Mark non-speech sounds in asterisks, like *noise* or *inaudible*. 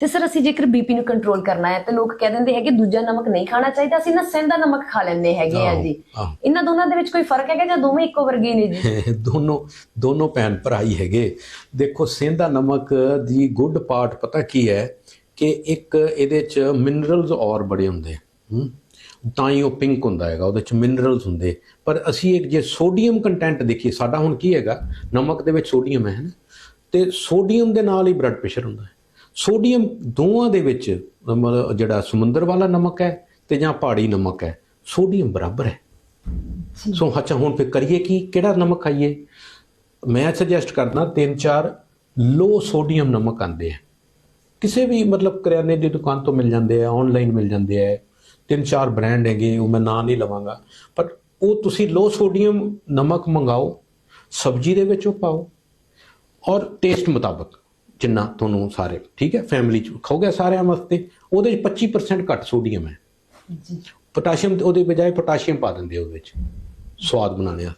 ਤੇ ਸਰ ਅਸੀਂ ਜੇਕਰ ਬੀਪੀ ਨੂੰ ਕੰਟਰੋਲ ਕਰਨਾ ਹੈ ਤੇ ਲੋਕ ਕਹਿ ਦਿੰਦੇ ਹੈਗੇ ਦੂਜਾ ਨਮਕ ਨਹੀਂ ਖਾਣਾ ਚਾਹੀਦਾ ਅਸੀਂ ਨਾ ਸੈਂਦਾ ਨਮਕ ਖਾ ਲੈਂਦੇ ਹੈਗੇ ਆ ਜੀ। ਇਹਨਾਂ ਦੋਨਾਂ ਦੇ ਵਿੱਚ ਕੋਈ ਫ਼ਰਕ ਹੈਗਾ ਜਾਂ ਦੋਵੇਂ ਇੱਕੋ ਵਰਗੇ ਨੇ ਜੀ? *laughs* ਦੋਨੋਂ ਦੋਨੋਂ ਭੈਣ ਭਰਾ ਹੀ ਹੈਗੇ। ਦੇਖੋ ਸੇਂਦਾ ਨਮਕ ਦੀ ਗੁੱਡ ਪਾਰਟ ਪਤਾ ਕੀ ਹੈ ਕਿ ਇੱਕ ਇਹਦੇ ਚ ਮਿਨਰਲਸ ਔਰ ਬੜੇ ਹੁੰਦੇ ਹੂੰ? ਤਾਂ ਹੀ ਉਹ ਪਿੰਕ ਹੁੰਦਾ ਹੈਗਾ ਉਹਦੇ ਚ ਮਿਨਰਲਸ ਹੁੰਦੇ। ਪਰ ਅਸੀਂ ਇੱਕ ਜੇ ਸੋਡੀਅਮ ਕੰਟੈਂਟ ਦੇਖੀਏ ਸਾਡਾ ਹੁਣ ਕੀ ਹੈਗਾ? ਨਮਕ ਦੇ ਵਿੱਚ ਸੋਡੀਅਮ ਹੈ ਨਾ। ਤੇ ਸੋਡੀਅਮ ਦੇ ਨਾਲ ਹੀ ਬਲੱਡ ਪ੍ਰੈਸ਼ਰ ਹੁੰਦਾ ਹੈ। ਸੋਡੀਅਮ ਦੋਵਾਂ ਦੇ ਵਿੱਚ ਮਤਲਬ ਜਿਹੜਾ ਸਮੁੰਦਰ ਵਾਲਾ ਨਮਕ ਹੈ ਤੇ ਜਾਂ ਪਹਾੜੀ ਨਮਕ ਹੈ, ਸੋਡੀਅਮ ਬਰਾਬਰ ਹੈ। ਸੋ ਅੱਛਾ, ਹੁਣ ਫਿਰ ਕਰੀਏ ਕੀ? ਕਿਹੜਾ ਨਮਕ ਖਾਈਏ? ਮੈਂ ਸੁਜੈਸਟ ਕਰਦਾ ਤਿੰਨ ਚਾਰ ਲੋ ਸੋਡੀਅਮ ਨਮਕ ਆਂਦੇ ਆ। ਕਿਸੇ ਵੀ ਮਤਲਬ ਕਰਿਆਨੇ ਦੀ ਦੁਕਾਨ ਤੋਂ ਮਿਲ ਜਾਂਦੇ ਆ ਆਨਲਾਈਨ ਮਿਲ ਜਾਂਦੇ ਆ। ਤਿੰਨ ਚਾਰ ਬ੍ਰਾਂਡ ਹੈਗੇ, ਉਹ ਮੈਂ ਨਾਂ ਨਹੀਂ ਲਵਾਂਗਾ। ਪਰ ਉਹ ਤੁਸੀਂ ਲੋ ਸੋਡੀਅਮ ਨਮਕ ਮੰਗਾਓ, ਸਬਜ਼ੀ ਦੇ ਵਿੱਚ ਉਹ ਪਾਓ। ਔਰ ਟੇਸਟ ਮੁਤਾਬਕ। ਜਿੰਨਾ ਤੁਹਾਨੂੰ ਸਾਰੇ ਠੀਕ ਹੈ ਫੈਮਿਲੀ ਚ ਖਾਓਗੇ ਸਾਰਿਆਂ ਵਾਸਤੇ ਉਹਦੇ ਚ 25% ਘੱਟ ਸੋਡੀਅਮ ਹੈ। ਜੀ। ਪੋਟਾਸ਼ੀਅਮ ਉਹਦੇ ਬਜਾਏ ਪੋਟਾਸ਼ੀਅਮ ਪਾ ਦਿੰਦੇ ਉਹਦੇ ਵਿੱਚ ਸਵਾਦ ਬਣਾਉਣੇ ਵਾਸਤੇ।